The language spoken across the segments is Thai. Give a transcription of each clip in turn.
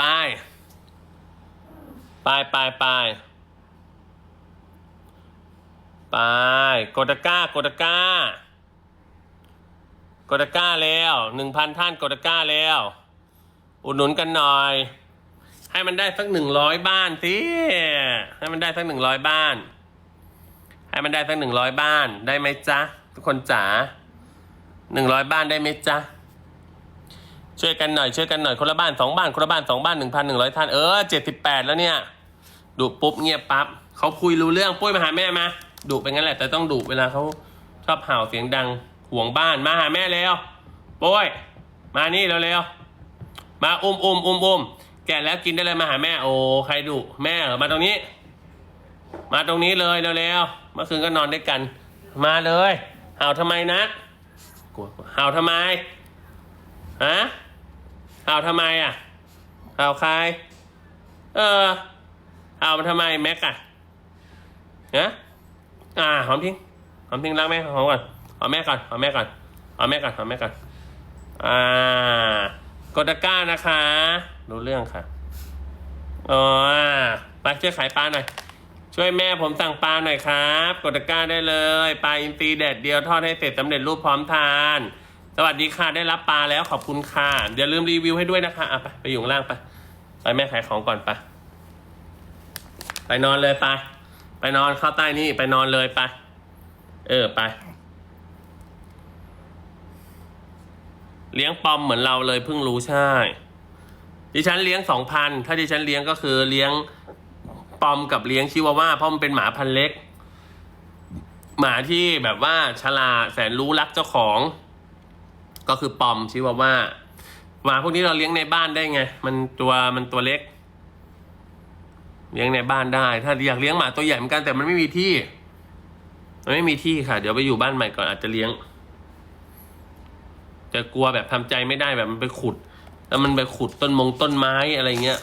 ไปไปไปไปไปกดตะก้ากดตะก้ากดตะก้าแล้วหนึ่งพันท่านกดตะก้าแล้ว อุดหนุนกันหน่อย ให้มันได้สักหนึ่งร้อยบ้านสิให้มันได้สักหนึ่งร้อยบ้าน ให้มันได้สักหนึ่งร้อยบ้านได้ไหมจ๊ะทุกคนจ๋าหนึ่งร้อยบ้านได้ไหมจ๊ะ ช่วยกันหน่อยช่วยกันหน่อยคนละบ้านสองบ้านคนละบ้านสองบ้านหนึ่งพันหนึ่งร้อยท่านเออเจ็ดสิบแปดแล้วเนี่ยดุปุ๊บเงียบปั๊บเขาคุยรู้เรื่องปุ้ยมาหาแม่มาดุเป็นงั้นแหละ แต่ต้องดุเวลาเขาชอบเห่าเสียงดังห่วงบ้านมาหาแม่เร็วปุ้ยมานี่เร็วๆมาอุ้มอุ้มอุ้มอุ้มแกะแล้วกินได้เลยมาหาแม่โอ้ใครดุแม่มาตรงนี้ มาตรงนี้เลยเร็วๆเมื่อคืนก็นอนด้วยกัน มาเลย เห่าทำไมนะกลัวเห่าทำไมฮะ เอาทำไมอะเอาใคร เออเอามาทำไมแม็กอะนะอ่าหอมพิงหอมพิงรักแม่หอมก่อนหอมแม่ก่อนหอมแม่ก่อนหอมแม่ก่อนหอมแม่ก่อนอ่ากดตะกร้านะคะรู้เรื่องค่ะอ๋อไปช่วยขายปลาหน่อยช่วยแม่ผมสั่งปลาหน่อยครับ กดตะกร้าได้เลย ปลาอินทรีแดดเดียวทอดให้เสร็จสำเร็จรูปพร้อมทาน สวัสดีค่ะ ได้รับปลาแล้วขอบคุณค่ะอย่าลืมรีวิวให้ด้วยนะคะอะไปไปอยู่ข้างล่างไปไปแม่ขายของก่อนไปไปนอนเลยไป ไปนอนเข้าใต้นี่ไปนอนเลยไป เออไป เลี้ยงปอมเหมือนเราเลยเพิ่งรู้ใช่ ดิฉันเลี้ยงสองพันถ้าดิฉันเลี้ยงก็คือเลี้ยงปอมกับเลี้ยงชิวาว่าเพราะมันเป็นหมาพันเล็ก หมาที่แบบว่าฉลาดแสนรู้รักเจ้าของ ก็คือปอมชิวาว่าหมาพวกนี้เราเลี้ยงในบ้านได้ไง มันตัวมันตัวเล็ก เลี้ยงในบ้านได้ ถ้าอยากเลี้ยงหมาตัวใหญ่เหมือนกันแต่มันไม่มีที่ มันไม่มีที่ค่ะ เดี๋ยวไปอยู่บ้านใหม่ก่อนอาจจะเลี้ยง จะกลัวแบบทำใจไม่ได้แบบมันไปขุด แล้วมันไปขุดต้นมงต้นไม้อะไรเงี้ย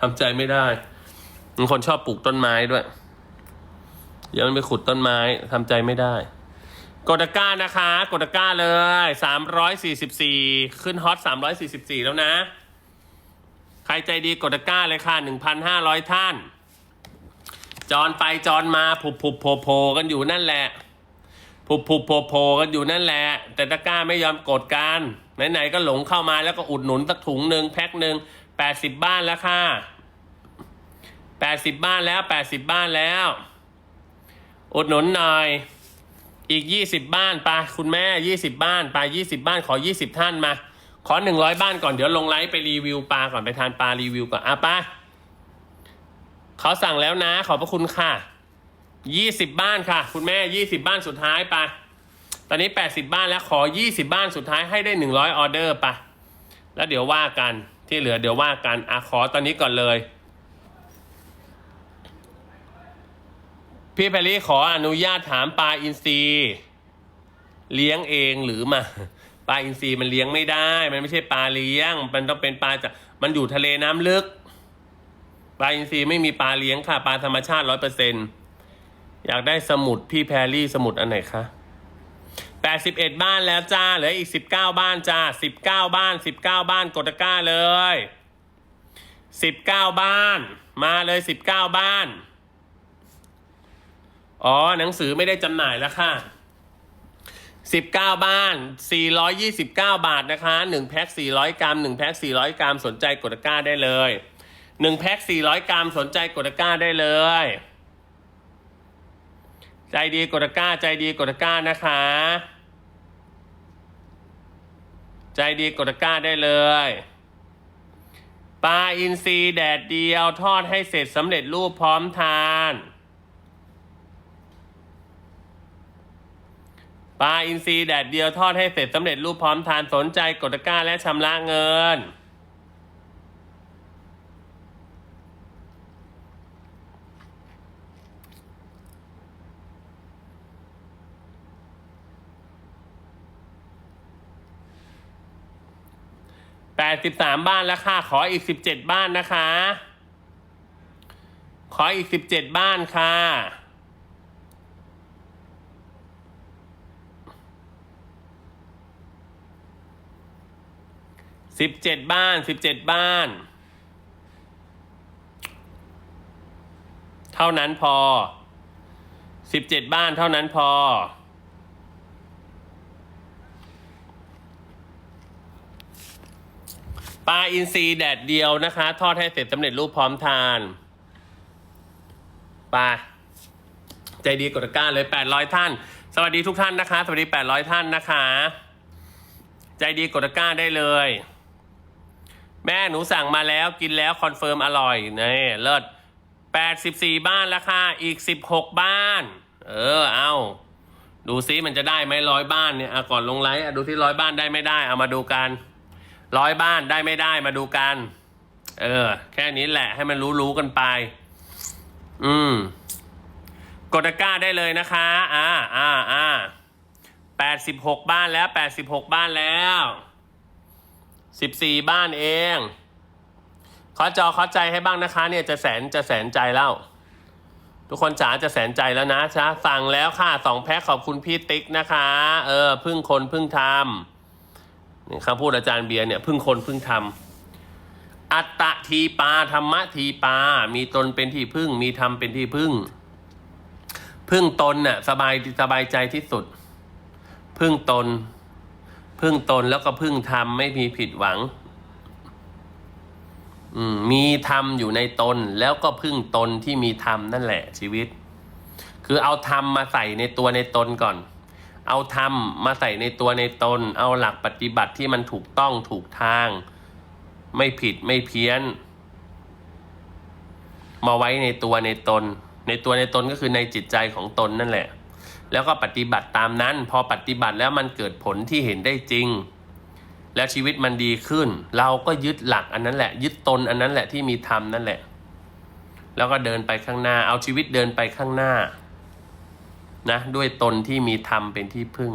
ทำใจไม่ได้บางคนชอบปลูกต้นไม้ด้วย เดี๋ยวมันไปขุดต้นไม้ทำใจไม่ได้ กดตะกร้านะคะ กดตะกร้าเลยสามร้อยสี่สิบสี่ขึ้นฮอตสามร้อยสี่สิบสี่แล้วนะ ใครใจดีกดตะกร้าเลยค่ะหนึ่งพันห้าร้อยท่าน จอนไปจอนมาผุบผุบโผโผกันอยู่นั่นแหละผุบผุบโผโผกันอยู่นั่นแหละ แต่ตะกร้าไม่ยอมกดกันไหนๆก็หลงเข้ามาแล้วก็อุดหนุนสักถุงหนึ่งแพ็คหนึ่งแปดสิบบ้านแล้วค่ะแปดสิบบ้านแล้วแปดสิบบ้านแล้ว อุดหนุนหน่อย อีกยี่สิบบ้านไปคุณแม่ยี่สิบบ้านไปยี่สิบบ้านขอยี่สิบท่านมา ขอหนึ่งร้อยบ้านก่อนเดี๋ยวลงไลฟ์ไปรีวิวปลาก่อนไปทานปลารีวิวก่อนอะป้าเขาสั่งแล้วนะ ขอบพระคุณค่ะยี่สิบบ้านค่ะ คุณแม่ยี่สิบบ้านสุดท้ายไปตอนนี้แปดสิบบ้านแล้วขอยี่สิบบ้านสุดท้ายให้ได้หนึ่งร้อยออเดอร์ไปแล้วเดี๋ยวว่ากันที่เหลือเดี๋ยวว่ากันอะขอตอนนี้ก่อนเลย พี่แพรรี่ขออนุญาตถามปลาอินทรีเลี้ยงเองหรือมาปลาอินทรีมันเลี้ยงไม่ได้ มันไม่ใช่ปลาเลี้ยง มันต้องเป็นปลาจากมันอยู่ทะเลน้ำลึก ปลาอินทรีไม่มีปลาเลี้ยงค่ะ ปลาธรรมชาติร้อยเปอร์เซ็นอยากได้สมุดพี่แพรรี่สมุดอันไหนคะแปดสิบเอ็ดบ้านแล้วจ้าเหลืออีกสิบเก้าบ้านจ้าสิบเก้าบ้านสิบเก้าบ้านกดตะกร้าเลยสิบเก้าบ้าน มาเลยสิบเก้าบ้าน อ๋อ หนังสือไม่ได้จำหน่ายแล้วค่ะสิบเก้าบ้านสี่ร้อยยี่สิบเก้าบาทนะคะหนึ่งแพ็คสี่ร้อยกรัมหนึ่งแพ็คสี่ร้อยกรัม สนใจกดตะกร้าได้เลยหนึ่งแพ็คสี่ร้อยกรัม สนใจกดตะกร้าได้เลย ใจดีกดตะกร้า ใจดีกดตะกร้านะคะ ใจดีกดตะกร้าได้เลยปลาอินทรีแดดเดียวทอดให้เสร็จสำเร็จรูปพร้อมทาน ปลาอินทรีแดดเดียวทอดให้เสร็จสำเร็จรูปพร้อมทานสนใจกดตะกร้าและชำระเงิน แปดสิบสามบ้านแล้วค่ะ ขออีกสิบเจ็ดบ้านนะคะ ขออีกสิบเจ็ดบ้านค่ะ สิบเจ็ดบ้านสิบเจ็ดบ้าน เท่านั้นพอสิบเจ็ดบ้านเท่านั้นพอ ปลาอินทรีแดดเดียวนะคะ ทอดให้เสร็จสำเร็จรูปพร้อมทานปลาใจดีกดตะกร้าเลยแปดร้อยท่าน สวัสดีทุกท่านนะคะ สวัสดีแปดร้อยท่านนะคะ ใจดีกดตะกร้าได้เลย แม่หนูสั่งมาแล้วกินแล้วคอนเฟิร์มอร่อยนี่เลิศแปดสิบสี่บ้านแล้วค่ะอีกสิบหกบ้าน เออเอาดูซิมันจะได้ไหมร้อยบ้านเนี่ยอะก่อนลงไลฟ์อะดูที่ร้อยบ้านได้ไม่ได้ เอามาดูกันร้อยบ้านได้ไม่ได้มาดูกัน เออ แค่นี้แหละให้มันรู้รู้ๆกันไป อืมกดตะกร้าได้เลยนะคะ อ่าอ่าอ่าแปดสิบหกบ้านแล้วแปดสิบหกบ้านแล้ว สิบสี่บ้านเอง ขอจอขอใจให้บ้างนะคะเนี่ยจะแสนจะแสนใจแล้ว ทุกคนจ๋าจะแสนใจแล้วนะจ๊ะสั่งแล้วค่ะสองแพ็คขอบคุณพี่ติ๊กนะคะ เออพึ่งคนพึ่งทำนี่คำพูดอาจารย์เบียร์เนี่ยพึ่งคนพึ่งทำอัตตะทีปาธรรมะทีปา มีตนเป็นที่พึ่ง มีธรรมเป็นที่พึ่ง พึ่งตนน่ะสบายสบายใจที่สุด พึ่งตน พึ่งตนแล้วก็พึ่งธรรมไม่มีผิดหวังมมีธรรมอยู่ในตนแล้วก็พึ่งตนที่มีธรรมนั่นแหละชีวิต คือเอาธรรมมาใส่ในตัวในตนก่อน เอาธรรมมาใส่ในตัวในตน เอาหลักปฏิบัติที่มันถูกต้องถูกทาง ไม่ผิดไม่เพี้ยน มาไว้ในตัวในตน ในตัวในตนก็คือในจิตใจของตนนั่นแหละ แล้วก็ปฏิบัติตามนั้น พอปฏิบัติแล้วมันเกิดผลที่เห็นได้จริง แล้วชีวิตมันดีขึ้น เราก็ยึดหลักอันนั้นแหละ ยึดตนอันนั้นแหละที่มีธรรมนั่นแหละ แล้วก็เดินไปข้างหน้า เอาชีวิตเดินไปข้างหน้านะด้วยตนที่มีธรรมเป็นที่พึ่ง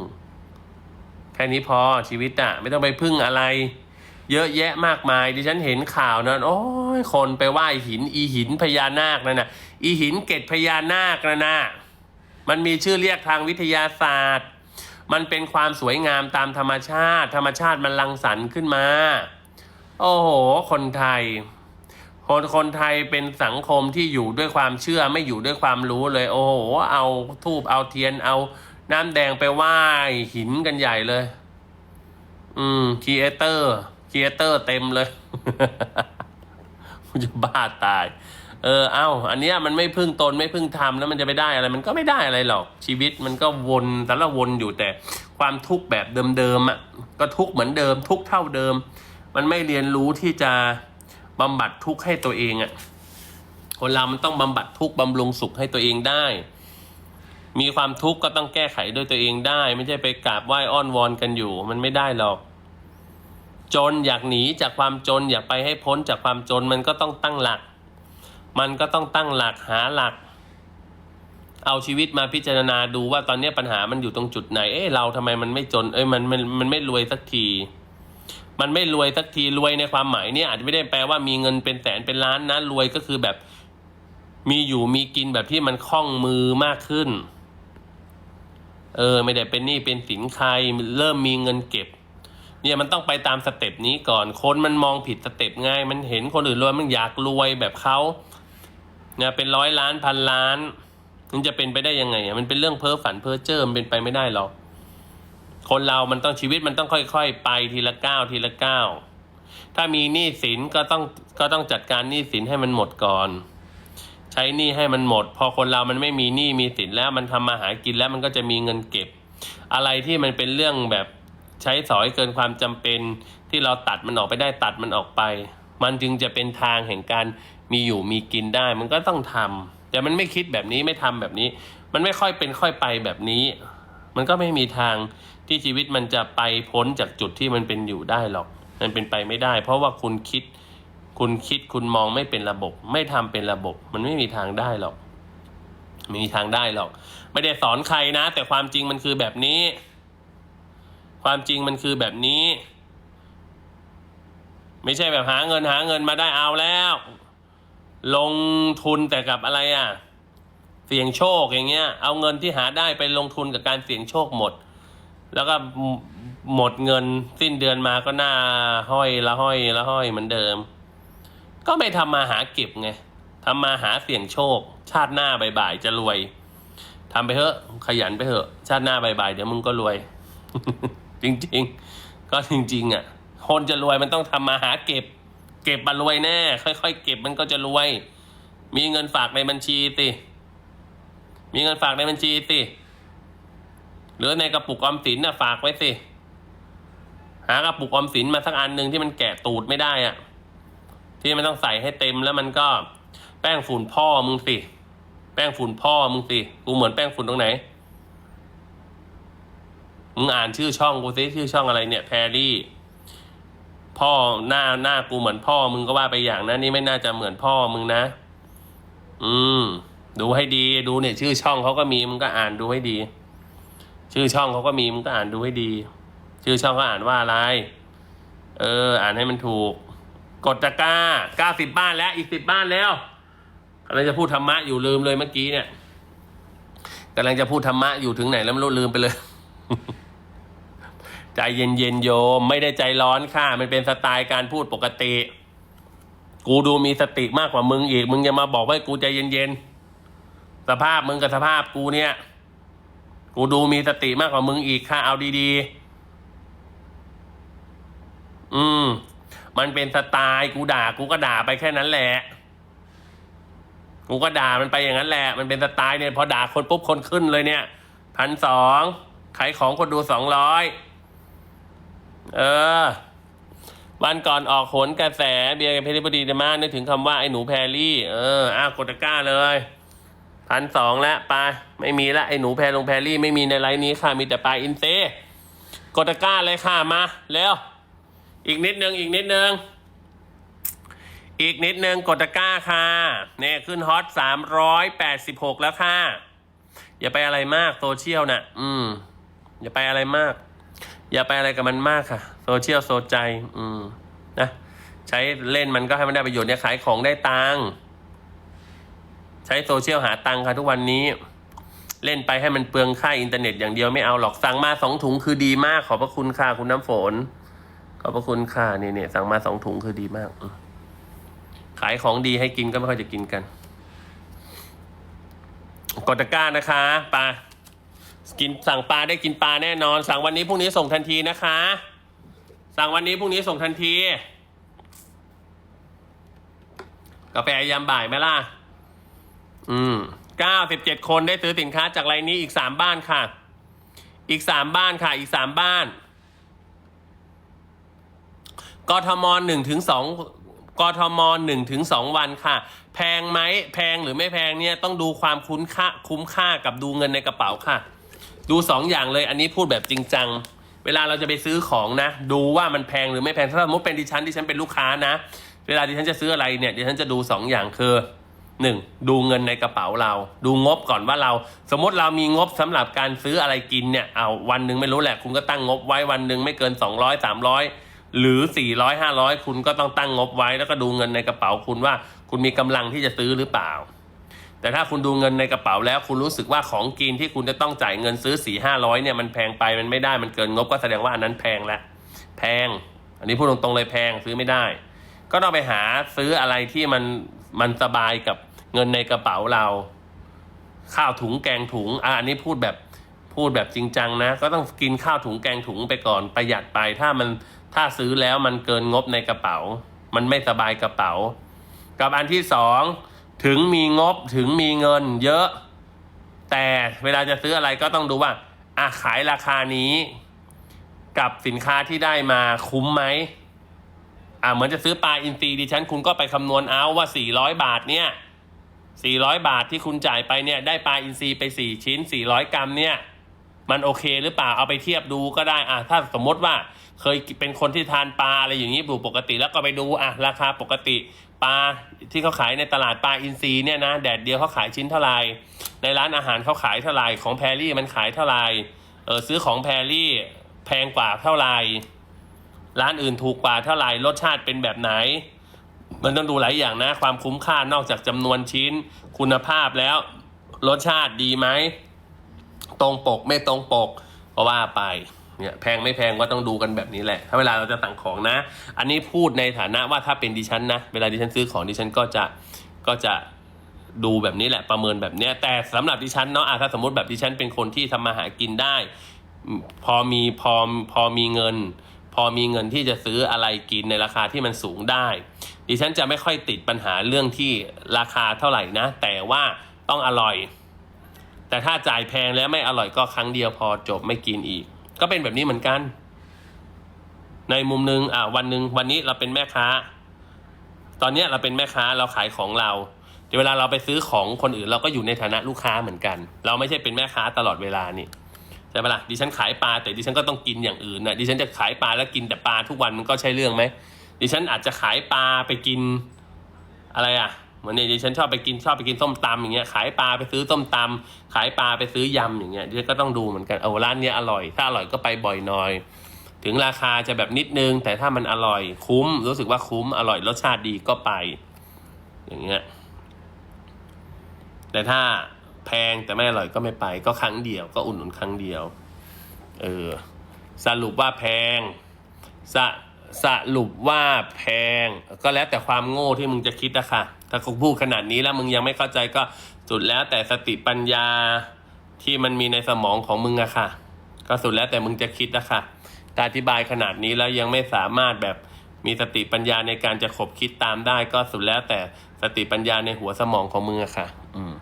แค่นี้พอชีวิตอะไม่ต้องไปพึ่งอะไร เยอะแยะมากมายดิฉันเห็นข่าวนะโอ้ยคนไปไหว้หิน อีหินพญานาคนั่นนะอีหินเกตพญานาคนะนะ มันมีชื่อเรียกทางวิทยาศาสตร์ มันเป็นความสวยงามตามธรรมชาติ ธรรมชาติมันรังสรรค์ขึ้นมา โอ้โห คนไทย คนคนไทยเป็นสังคมที่อยู่ด้วยความเชื่อไม่อยู่ด้วยความรู้เลย โอ้โห เอาทูบเอาเทียนเอาน้ำแดงไปไหว้หินกันใหญ่เลย อืมครีเอเตอร์ครีเอเตอร์เต็มเลยมันจะบ้าตาย เออเอ้าอันเนี้ยมันไม่พึ่งตนไม่พึ่งธรรมแล้วมันจะไปได้อะไร มันก็ไม่ได้อะไรหรอกชีวิตมันก็วนแต่ละวนอยู่แต่ความทุกข์แบบเดิมๆอะก็ทุกข์เหมือนเดิม ทุกข์เท่าเดิม มันไม่เรียนรู้ที่จะบำบัดทุกข์ให้ตัวเองอะคนเรามันต้องบำบัดทุกข์บำรุงสุขให้ตัวเองได้ มีความทุกข์ก็ต้องแก้ไขด้วยตัวเองได้ ไม่ใช่ไปกราบไหว้อ้อนวอนกันอยู่ มันไม่ได้หรอก จนอยากหนีจากความจนอยากไปให้พ้นจากความจนมันก็ต้องตั้งหลัก มันก็ต้องตั้งหลักหาหลัก เอาชีวิตมาพิจารณาดูว่าตอนนี้ปัญหามันอยู่ตรงจุดไหน เอ้เราทำไมมันไม่จน เอ้ยมันมันมันไม่รวยสักที มันไม่รวยสักทีรวยในความหมายเนี่ยอาจจะไม่ได้แปลว่ามีเงินเป็นแสนเป็นล้านนะรวยก็คือแบบ มีอยู่มีกินแบบที่มันคล่องมือมากขึ้น เออ ไม่ได้เป็นหนี้เป็นสินใครเริ่มมีเงินเก็บเนี่ยมันต้องไปตามสเต็ปนี้ก่อน คนมันมองผิดสเต็ปง่าย มันเห็นคนอื่นรวยมันอยากรวยแบบเขา นี่ยเป็นร้อยล้านพันล้านมันจะเป็นไปได้ยังไงอะมันเป็นเรื่องเพ้อฝันเพ้อเจ้อมันเป็นไปไม่ได้หรอกคนเรามันต้องชีวิตมันต้องค่อยๆ ไปทีละก้าวทีละก้าวถ้ามีหนี้สินก็ต้องก็ต้องจัดการหนี้สินให้มันหมดก่อน ใช้หนี้ให้มันหมด พอคนเรามันไม่มีหนี้มีสินแล้วมันทำมาหากินแล้วมันก็จะมีเงินเก็บ อะไรที่มันเป็นเรื่องแบบใช้สอยเกินความจำเป็นที่เราตัดมันออกไปได้ตัดมันออกไป มันจึงจะเป็นทางแห่งการ มีอยู่มีกินได้ มันก็ต้องทำแต่มันไม่คิดแบบนี้ไม่ทำแบบนี้ มันไม่ค่อยเป็นค่อยไปแบบนี้ มันก็ไม่มีทางที่ชีวิตมันจะไปพ้นจากจุดที่มันเป็นอยู่ได้หรอก มันเป็นไปไม่ได้ เพราะว่าคุณคิด คุณคิดคุณมองไม่เป็นระบบ ไม่ทำเป็นระบบ มันไม่มีทางได้หรอกไม่มีทางได้หรอก ไม่ได้สอนใครนะ แต่ความจริงมันคือแบบนี้ ความจริงมันคือแบบนี้ ไม่ใช่แบบหาเงินหาเงินมาได้เอาแล้ว ลงทุนแต่กับอะไรอะ เสี่ยงโชคอย่างเงี้ย เอาเงินที่หาได้ไปลงทุนกับการเสี่ยงโชคหมด แล้วก็หมดเงินสิ้นเดือนมาก็หน้าห้อยละห้อยละห้อยเหมือนเดิม ก็ไม่ทำมาหาเก็บไงทำมาหาเสี่ยงโชค ชาติหน้าบ่ายๆจะรวยทำไปเถอะ ขยันไปเถอะ ชาติหน้าบ่ายๆเดี๋ยวมึงก็รวย จริง ๆ ก็จริง ๆ อะ คนจะรวยมันต้องทำมาหาเก็บ เก็บมารวยแน่ ค่อย ๆ เก็บมันก็จะรวย มีเงินฝากในบัญชีสิมีเงินฝากในบัญชีสิหรือในกระปุกออมสินน่ะฝากไว้สิหากระปุกออมสินมาสักอันหนึ่งที่มันแกะตูดไม่ได้อะที่มันต้องใส่ให้เต็มแล้วมันก็ แป้งฝุ่นพ่อมึงสิแป้งฝุ่นพ่อมึงสิกูเหมือนแป้งฝุ่นตรงไหนมึงอ่านชื่อช่องกูสิชื่อช่องอะไรเนี่ยแพรรี่ พ่อหน้าหน้ากูเหมือนพ่อมึงก็ว่าไปอย่างนะนี่ไม่น่าจะเหมือนพ่อมึงนะ อืม ดูให้ดี ดูเนี่ย ชื่อช่องเขาก็มีมึงก็อ่านดูให้ดี ชื่อช่องเขาก็มีมึงก็อ่านดูให้ดี ชื่อช่องเขาอ่านว่าอะไร เออ อ่านให้มันถูก กดตะกร้าเก้าสิบบ้านแล้ว อีกสิบบ้านแล้วกำลังจะพูดธรรมะอยู่ลืมเลยเมื่อกี้เนี่ยกำลังจะพูดธรรมะอยู่ถึงไหนแล้วไม่รู้ลืมไปเลย ใจเย็นๆโยม ไม่ได้ใจร้อนค่ะ มันเป็นสไตล์การพูดปกติ กูดูมีสติมากกว่ามึงอีก มึงจะมาบอกว่ากูใจเย็นๆสภาพมึงกับสภาพกูเนี่ย กูดูมีสติมากกว่ามึงอีกค่ะเอาดีๆ อืม มันเป็นสไตล์กูด่า กูก็ด่าไปแค่นั้นแหละกูก็ด่ามันไปอย่างนั้นแหละ มันเป็นสไตล์เนี่ยพอด่าคนปุ๊บคนขึ้นเลยเนี่ยพันสองขายของคนดูสองร้อย เออ วันก่อนออกโหนกระแสเบียร์กับเพชรบุรีดมานึกถึงคำว่าไอ้หนูแพรรี่ เอออ้าวกดตะก้าเลยพันสองแล้วปลาไม่มีละไอ้หนูแพรลงแพรรี่ไม่มีในไลน์นี้ค่ะ มีแต่ปลาอินเซกดตะก้าเลยค่ะมาเร็วอีกนิดนึงอีกนิดนึงอีกนิดนึงกดตะก้าค่ะเนี่ยขึ้นฮอตสามร้อยแปดสิบหกแล้วค่ะ อย่าไปอะไรมากโซเชียลน่ะ อืม อย่าไปอะไรมาก อย่าไปอะไรกับมันมากค่ะ โซเชียลโซใจ อืม นะ ใช้เล่นมันก็ให้มันได้ประโยชน์เนี่ยขายของได้ตังค์ใช้โซเชียลหาตังค์ค่ะทุกวันนี้ เล่นไปให้มันเปลืองค่าอินเทอร์เน็ตอย่างเดียวไม่เอาหรอกสั่งมาสองถุงคือดีมาก ขอบพระคุณค่ะคุณน้ำฝน ขอบพระคุณค่ะนี่เนี่ยสั่งมาสองถุงคือดีมากขายของดีให้กินก็ไม่ค่อยจะกินกันกดตะกร้านะคะปลา กินสั่งปลาได้กินปลาแน่นอน สั่งวันนี้พรุ่งนี้ส่งทันทีนะคะ สั่งวันนี้พรุ่งนี้ส่งทันที กาแฟยามบ่ายไหมล่ะ อืมเก้าสิบเจ็ดคนได้ซื้อสินค้าจากไลน์นี้อีกสามบ้านค่ะ อีกสามบ้านค่ะ อีกสามบ้าน กทมหนึ่งถึงสองกทมหนึ่งถึงสองวันค่ะ แพงไหมแพงหรือไม่แพงเนี่ยต้องดูความคุ้นค่าคุ้มค่ากับดูเงินในกระเป๋าค่ะ ดูสองอย่างเลยอันนี้พูดแบบจริงจัง เวลาเราจะไปซื้อของนะ ดูว่ามันแพงหรือไม่แพงถ้าสมมติเป็นดิฉันดิฉันเป็นลูกค้านะ เวลาดิฉันจะซื้ออะไรเนี่ยดิฉันจะดูสองอย่างคือหนึ่งดูเงินในกระเป๋าเรา ดูงบก่อนว่าเรา สมมติเรามีงบสำหรับการซื้ออะไรกินเนี่ยเอาวันหนึ่งไม่รู้แหละ คุณก็ตั้งงบไว้วันหนึ่งไม่เกิน 200 300 หรือ 400 500 คุณก็ต้องตั้งงบไว้แล้วก็ดูเงินในกระเป๋าคุณว่า คุณมีกำลังที่จะซื้อหรือเปล่า แต่ถ้าคุณดูเงินในกระเป๋าแล้วคุณรู้สึกว่าของกินที่คุณจะต้องจ่ายเงินซื้อสี่ห้าร้อยเนี่ยมันแพงไปมันไม่ได้มันเกินงบก็แสดงว่าอันนั้นแพงแล้วแพง อันนี้พูดตรงๆเลยแพงซื้อไม่ได้ ก็ต้องไปหาซื้ออะไรที่มันมันสบายกับเงินในกระเป๋าเรา ข้าวถุงแกงถุงอะอันนี้พูดแบบพูดแบบจริงจังนะ ก็ต้องกินข้าวถุงแกงถุงไปก่อนประหยัดไป ถ้ามันถ้าซื้อแล้วมันเกินงบในกระเป๋า มันไม่สบายกระเป๋า กับอันที่สอง ถึงมีงบถึงมีเงินเยอะ แต่เวลาจะซื้ออะไรก็ต้องดูว่าอะขายราคานี้ กับสินค้าที่ได้มาคุ้มไหมอะเหมือนจะซื้อปลาอินทรีดิฉันคุณก็ไปคำนวณเอาว่า 400 บาทเนี่ย400 บาทที่คุณจ่ายไปเนี่ยได้ปลาอินทรีไป 4 ชิ้น 400 กรัมเนี่ยมันโอเคหรือเปล่าเอาไปเทียบดูก็ได้อะถ้าสมมติว่าเคยเป็นคนที่ทานปลาอะไรอย่างนี้อยู่ปกติแล้วก็ไปดูอะราคาปกติ ปลาที่เขาขายในตลาดปลาอินทรีเนี่ยนะแดดเดียวเขาขายชิ้นเท่าไหร่ในร้านอาหารเขาขายเท่าไหร่ของแพรรี่มันขายเท่าไหร่เออซื้อของแพรรี่แพงกว่าเท่าไหร่ร้านอื่นถูกกว่าเท่าไหร่รสชาติเป็นแบบไหน มันต้องดูหลายอย่างนะ ความคุ้มค่านอกจากจำนวนชิ้นคุณภาพแล้ว รสชาติดีไหม ตรงปกไม่ตรงปกก็ว่าไป เนี่ยแพงไม่แพงก็ต้องดูกันแบบนี้แหละ ถ้าเวลาเราจะสั่งของนะ อันนี้พูดในฐานะว่าถ้าเป็นดิฉันนะ เวลาดิฉันซื้อของดิฉันก็จะก็จะดูแบบนี้แหละประเมินแบบเนี้ยแต่สำหรับดิฉันเนาะถ้าสมมติแบบดิฉันเป็นคนที่ทำมาหากินได้ พอมีพอพอมีเงิน พอมีเงินที่จะซื้ออะไรกินในราคาที่มันสูงได้ ดิฉันจะไม่ค่อยติดปัญหาเรื่องที่ราคาเท่าไหร่นะ แต่ว่าต้องอร่อย แต่ถ้าจ่ายแพงแล้วไม่อร่อยก็ครั้งเดียวพอจบไม่กินอีก ก็เป็นแบบนี้เหมือนกัน ในมุมหนึ่งอะวันหนึ่งวันนี้เราเป็นแม่ค้า ตอนเนี้ยเราเป็นแม่ค้าเราขายของเราเวลาเราไปซื้อของคนอื่นเราก็อยู่ในฐานะลูกค้าเหมือนกัน เราไม่ใช่เป็นแม่ค้าตลอดเวลานี่ใช่ปะล่ะดิฉันขายปลาแต่ดิฉันก็ต้องกินอย่างอื่นนะดิฉันจะขายปลาแล้วกินแต่ปลาทุกวันมันก็ใช่เรื่องไหมดิฉันอาจจะขายปลาไปกินอะไรอะ เหมือนเนี่ยดิฉันชอบไปกินชอบไปกินส้มตำอย่างเงี้ยขายปลาไปซื้อส้มตำขายปลาไปซื้อยำอย่างเงี้ยดิฉันก็ต้องดูเหมือนกันเอาร้านเนี้ยอร่อย ถ้าอร่อยก็ไปบ่อยหน่อย ถึงราคาจะแบบนิดนึง แต่ถ้ามันอร่อยคุ้ม รู้สึกว่าคุ้มอร่อยรสชาติดีก็ไป อย่างเงี้ยแต่ถ้าแพงแต่ไม่อร่อยก็ไม่ไป ก็ครั้งเดียวก็อุ่นหนุนครั้งเดียว เออสรุปว่าแพงสะสรุปว่าแพง ก็แล้วแต่ความโง่ที่มึงจะคิดอะค่ะ ถ้ากูพูดขนาดนี้แล้วมึงยังไม่เข้าใจก็สุดแล้วแต่สติปัญญาที่มันมีในสมองของมึงอะค่ะ ก็สุดแล้วแต่มึงจะคิดอะค่ะแต่อธิบายขนาดนี้แล้วยังไม่สามารถแบบมีสติปัญญาในการจะขบคิดตามได้ ก็สุดแล้วแต่สติปัญญาในหัวสมองของมึงอะค่ะอืม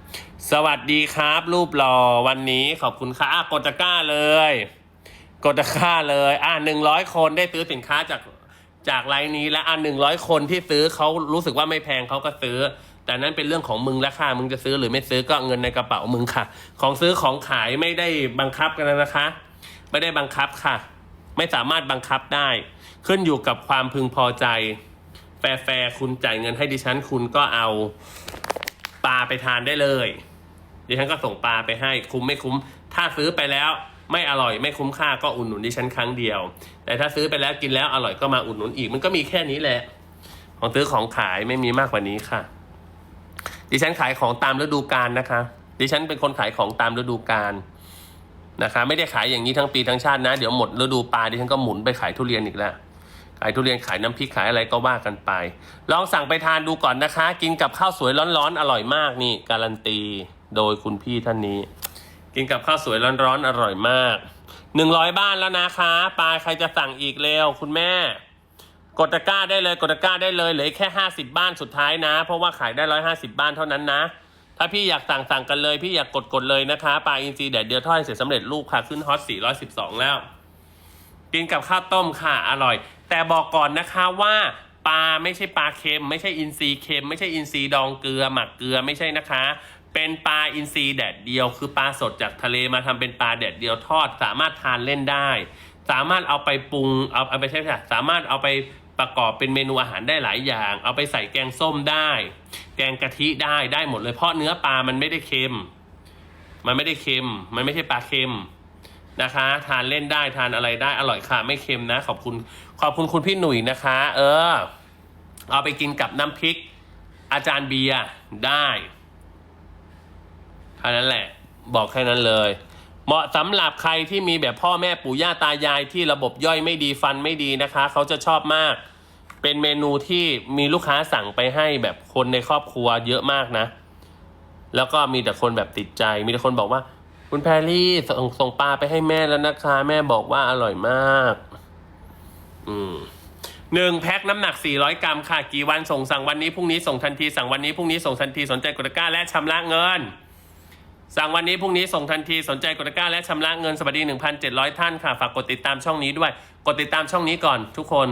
สวัสดีครับ รูปหล่อวันนี้ขอบคุณค่ะกดตะกร้าเลย กดตะกร้าเลย อะหนึ่งร้อยคนได้ซื้อสินค้าจาก จากไลน์นี้แล้วอะหนึ่งร้อยคนที่ซื้อเขารู้สึกว่าไม่แพงเขาก็ซื้อ แต่นั้นเป็นเรื่องของมึงและค่ะมึงจะซื้อหรือไม่ซื้อก็เงินในกระเป๋ามึงค่ะ ของซื้อของขายไม่ได้บังคับกันนะคะ ไม่ได้บังคับค่ะ ไม่สามารถบังคับได้ ขึ้นอยู่กับความพึงพอใจ แฟร์คุณจ่ายเงินให้ดิฉันคุณก็เอาปลาไปทานได้เลยดิฉันก็ส่งปลาไปให้คุ้มไม่คุ้ม ถ้าซื้อไปแล้ว ไม่อร่อยไม่คุ้มค่าก็อุดหนุนดิฉันครั้งเดียว แต่ถ้าซื้อไปแล้วกินแล้วอร่อยก็มาอุดหนุนอีก มันก็มีแค่นี้แหละ ของซื้อของขายไม่มีมากกว่านี้ค่ะ ดิฉันขายของตามฤดูกาลนะคะ ดิฉันเป็นคนขายของตามฤดูกาลนะคะ ไม่ได้ขายอย่างนี้ทั้งปีทั้งชาตินะ เดี๋ยวหมดฤดูปลาดิฉันก็หมุนไปขายทุเรียนอีกแล้วขายทุเรียนขายน้ำพริกขายอะไรก็ว่ากันไป ลองสั่งไปทานดูก่อนนะคะ กินกับข้าวสวยร้อนๆอร่อยมากนี่ การันตี โดยคุณพี่ท่านนี้ กินกับข้าวสวยร้อนๆอร่อยมากหนึ่งร้อยบ้านแล้วนะคะปลาใครจะสั่งอีกเร็วคุณแม่ กดตะกร้าได้เลยกดตะกร้าได้เลยเหลือแค่ห้าสิบบ้านสุดท้ายนะ เพราะว่าขายได้ร้อยห้าสิบบ้านเท่านั้นนะ ถ้าพี่อยากสั่งสั่งกันเลย พี่อยากกดกดเลยนะคะปลาอินทรีแดดเดียวทอดเสร็จสำเร็จรูปค่ะขึ้นฮอตสี่ร้อยสิบสองแล้ว กินกับข้าวต้มค่ะอร่อย แต่บอกก่อนนะคะว่าปลาไม่ใช่ปลาเค็ม ไม่ใช่อินทรีเค็ม ไม่ใช่อินทรีดองเกลือหมักเกลือไม่ใช่นะคะ เป็นปลาอินทรีแดดเดียว คือปลาสดจากทะเลมาทำเป็นปลาแดดเดียวทอด สามารถทานเล่นได้ สามารถเอาไปปรุงเอาเอาไปใช่ไหมสามารถเอาไปประกอบเป็นเมนูอาหารได้หลายอย่าง เอาไปใส่แกงส้มได้ แกงกะทิได้ได้หมดเลยเพราะเนื้อปลามันไม่ได้เค็ม มันไม่ได้เค็ม มันไม่ใช่ปลาเค็มนะคะ ทานเล่นได้ทานอะไรได้อร่อยค่ะไม่เค็มนะ ขอบคุณขอบคุณคุณพี่หนุ่ยนะคะ เออ เอาไปกินกับน้ำพริก อาจารย์เบียร์ได้ ท่านั้นแหละ บอกแค่นั้นเลย เหมาะสำหรับใครที่มีแบบพ่อแม่ปู่ย่าตายายที่ระบบย่อยไม่ดีฟันไม่ดีนะคะ เขาจะชอบมาก เป็นเมนูที่มีลูกค้าสั่งไปให้แบบคนในครอบครัวเยอะมากนะ แล้วก็มีแต่คนแบบติดใจ มีแต่คนบอกว่า คุณแพรรี่ส่งส่งปลาไปให้แม่แล้วนะคะ แม่บอกว่าอร่อยมาก อืมหนึ่งแพ็คน้ำหนัก 400 กรัมค่ะ กี่วันส่งสั่งวันนี้พรุ่งนี้ส่งทันที สั่งวันนี้พรุ่งนี้ส่งทันที สนใจกดตะกร้าและชำระเงิน สั่งวันนี้พรุ่งนี้ส่งทันทีสนใจกดก้าและชำระเงินสวัสดี 1,700 ท่านค่ะ ฝากกดติดตามช่องนี้ด้วย กดติดตามช่องนี้ก่อนทุกคน